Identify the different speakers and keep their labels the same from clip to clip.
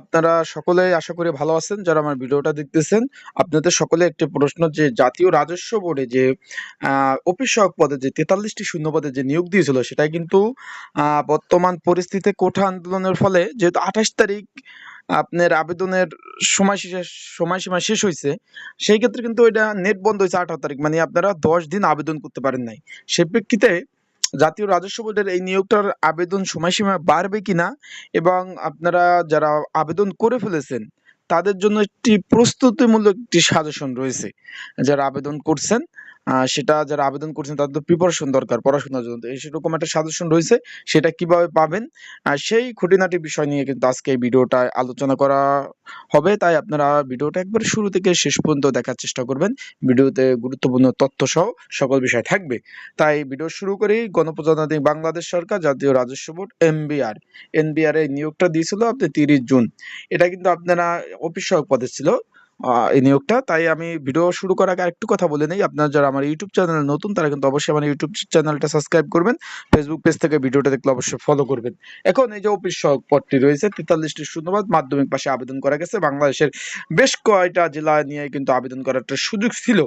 Speaker 1: আপনারা সকলেই আশা করি ভালো আছেন, যারা আমার ভিডিওটা দেখতেছেন। আপনাদের সকলে একটি প্রশ্ন যে, জাতীয় রাজস্ব বোর্ডে যে অফিস সহায়ক পদে যে তেতাল্লিশটি শূন্য পদে যে নিয়োগ দিয়েছিল, সেটা কিন্তু বর্তমান পরিস্থিতিতে কোঠা আন্দোলনের ফলে যেহেতু আঠাশ তারিখ আপনার আবেদনের সময় শেষ সময়সীমা শেষ হয়েছে, সেই ক্ষেত্রে কিন্তু এটা নেট বন্ধ হয়েছে আঠারো তারিখ মানে আপনারা দশ দিন আবেদন করতে পারেন নাই। সে প্রেক্ষিতে জাতীয় রাজস্ব বোর্ডের এই নিয়োগটার আবেদন সময়সীমা বাড়বে কিনা এবং আপনারা যারা আবেদন করে ফেলেছেন, তাদের জন্য একটি প্রস্তুতিমূলক একটি সাজেশন রয়েছে। যারা আবেদন করছেন সেটা যারা আবেদন করছেন তাদের তো প্রিপারেশন দরকার পড়াশোনার জন্য। এই সেরকম একটা সাজেশন রয়েছে, সেটা কীভাবে পাবেন? সেই খুঁটিনাটি বিষয় নিয়ে কিন্তু আজকে এই ভিডিওটা আলোচনা করা হবে। তাই আপনারা ভিডিওটা একবার শুরু থেকে শেষ পর্যন্ত দেখার চেষ্টা করবেন। ভিডিওতে গুরুত্বপূর্ণ তথ্য সহ সকল বিষয় থাকবে। তাই ভিডিও শুরু করি। গণপ্রজাতন্ত্রী বাংলাদেশ সরকার, জাতীয় রাজস্ব বোর্ড এমবিআর এনবিআর এই নিয়োগটা দিয়েছিল আপনি তিরিশ জুন। এটা কিন্তু আপনারা অফিস সহায়ক পদে ছিল। এই নিয়োগটা। তাই আমি ভিডিও শুরু করার আগে একটু কথা বলে নেই। আপনারা যারা আমার ইউটিউব চ্যানেল নতুন, তারা কিন্তু অবশ্যই আমার ইউটিউব চ্যানেলটা সাবস্ক্রাইব করবেন। ফেসবুক পেজ থেকে ভিডিওটা দেখলে অবশ্যই ফলো করবেন। এখন এই যে অফিস সহায়ক পদটি রয়েছে, তেতাল্লিশটি শূন্যবাদ মাধ্যমিক পাশে আবেদন করা গেছে। বাংলাদেশের বেশ কয়টা জেলা নিয়ে কিন্তু আবেদন করার একটা সুযোগ ছিল।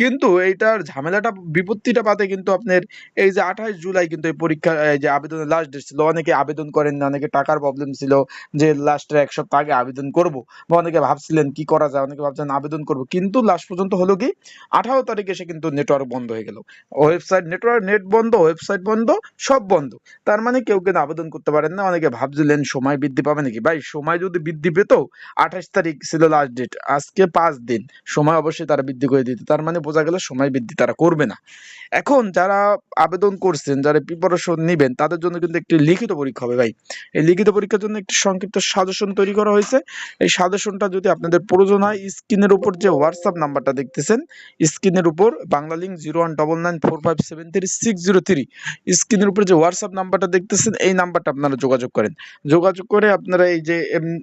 Speaker 1: কিন্তু এইটার ঝামেলাটা, বিপত্তিটা পাতে কিন্তু আপনার এই যে আঠাশ জুলাই কিন্তু এই পরীক্ষা এই যে আবেদনের লাস্ট ডেট ছিল। অনেকে আবেদন করেন অনেকে টাকার প্রবলেম ছিল যে লাস্টের এক সপ্তাহ আগে আবেদন করব। বা অনেকে ভাবছিলেন কি করা যায় অনেকে ভাবছেন আবেদন করব। কিন্তু লাস্ট পর্যন্ত হলো কি, আঠারো তারিখে এসে কিন্তু নেটওয়ার্ক বন্ধ হয়ে গেল। ওয়েবসাইট নেটওয়ার্ক নেট বন্ধ ওয়েবসাইট বন্ধ, সব বন্ধ। তার মানে কেউ কিন্তু আবেদন করতে পারেন না। অনেকে ভাবছিলেন সময় বৃদ্ধি পাবে নাকি? ভাই, সময় যদি বৃদ্ধি পেত, আঠাশ তারিখ ছিল লাস্ট ডেট আজকে পাঁচ দিন। সময় অবশ্যই তারা বৃদ্ধি করে দিত। তার মানে বোঝা গেল সময় বৃদ্ধি তারা করবে না। এখন যারা আবেদন করছেন, যারা প্রিপারেশন নেবেন, তাদের জন্য কিন্তু একটি লিখিত পরীক্ষা হবে ভাই। এই লিখিত পরীক্ষার জন্য একটি সংক্ষিপ্ত সাজেশন তৈরি করা হয়েছে। এই সাজেশনটা যদি আপনাদের প্রয়োজন হয় স্ক্রিনের উপর যে হোয়াটসঅ্যাপ নাম্বারটা দেখতেছেন, স্ক্রিনের উপর Bangla link zero one double nine four five seven three six zero three. স্ক্রিনের উপর যে হোয়াটসঅ্যাপ নাম্বারটা দেখতেছেন, এই নাম্বারটা আপনারা যোগাযোগ করেন। যোগাযোগ করে আপনারা এই যে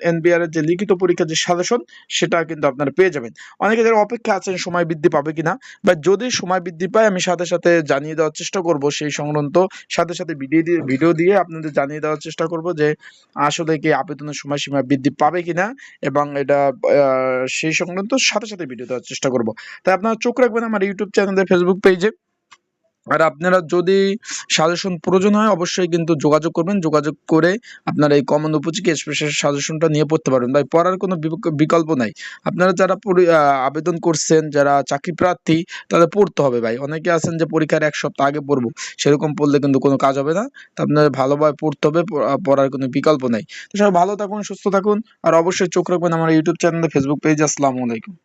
Speaker 1: এনবিআর এর যে লিখিত পরীক্ষার যে সাজেশন, সেটা কিন্তু আপনারা পেয়ে যাবেন। অনেকে যারা অপেক্ষা আছেন সময় বৃদ্ধি পাবে কিনা, বা যদি সময় বৃদ্ধি পায়, আমি সাথে সাথে জানিয়ে দেওয়ার চেষ্টা করব। সেই সংক্রান্ত সাথে সাথে ভিডিও দিয়ে ভিডিও দিয়ে আপনাদের জানিয়ে দেওয়ার চেষ্টা করব যে, আসলে কি আবেদনের সময়সীমা বৃদ্ধি পাবে কিনা, এবং এটা সেই সংক্রান্ত সাথে সাথে ভিডিও দেওয়ার চেষ্টা করব। তাই আপনারা চোখ রাখবেন আমার ইউটিউব চ্যানেলে ফেসবুক পেজে আর আপনারা যদি সাজেশন প্রয়োজন হয়, অবশ্যই কিন্তু যোগাযোগ করবেন। যোগাযোগ করে আপনারা এই কমন উপযোগী স্পেশাল সাজেশনটা নিয়ে পড়তে পারবেন। ভাই, পড়ার কোনো বিক- বিকল্প নাই। আপনারা যারা আবেদন করছেন, যারা চাকরি প্রার্থী, তাদের পড়তে হবে ভাই। অনেকে আছেন যে পরীক্ষার এক সপ্তাহ আগে পড়ব, সেরকম পড়লে কিন্তু কোনো কাজ হবে না। তো আপনারা ভালোভাবে পড়তে হবে পড়ার কোনো বিকল্প নাই। তো সবাই ভালো থাকুন, সুস্থ থাকুন, আর অবশ্যই চোখ রাখবেন আমার ইউটিউব চ্যানেলে ফেসবুক পেজ আসসালামু আলাইকুম।